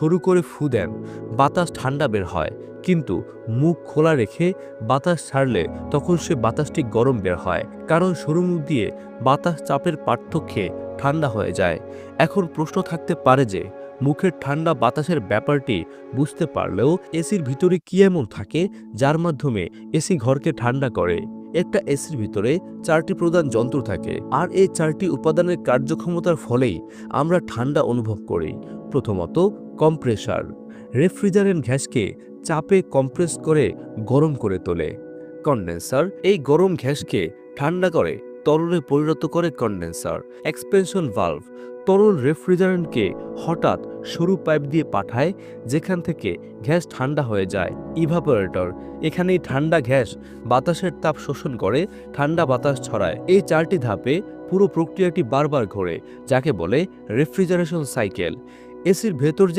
সরু করে ফু দেন, বাতাস ঠান্ডা বের হয়। কিন্তু মুখ খোলা রেখে বাতাস ছাড়লে তখন সে বাতাসটি গরম বের হয়। কারণ সরু মুখ দিয়ে বাতাস চাপের পার্থক্যে ঠান্ডা হয়ে যায়। এখন প্রশ্ন থাকতে পারে যে, মুখের ঠান্ডা বাতাসের ব্যাপারটি বুঝতে পারলেও এসির ভিতরে কি এমন থাকে, যার মাধ্যমে এসি ঘরকে ঠান্ডা করে? একটা এসির ভিতরে চারটি প্রধান যন্ত্র থাকে, আর এই চারটি উপাদানের কার্যক্ষমতার ফলেই আমরা ঠান্ডা অনুভব করি। প্রথমত কম্প্রেসার রেফ্রিজারেন্ট গ্যাসকে চাপে কম্প্রেস করে গরম করে তোলে। কন্ডেন্সার এই গরম গ্যাসকে ঠান্ডা করে, তরলে পরিণত করে কন্ডেন্সার এক্সপেনশন ভালভ তরল রেফ্রিজারেন্টকে হঠাৎ সরু পাইপ দিয়ে পাঠায়, যেখান থেকে গ্যাস ঠান্ডা হয়ে যায়। ইভাপোরেটর, এখানেই ঠান্ডা গ্যাস বাতাসের তাপ শোষণ করে, ঠান্ডা বাতাস ছড়ায়। এই চারটি ধাপে পুরো প্রক্রিয়াটি বারবার ঘোরে, যাকে বলে রেফ্রিজারেশন সাইকেল। এসির ভেতর যে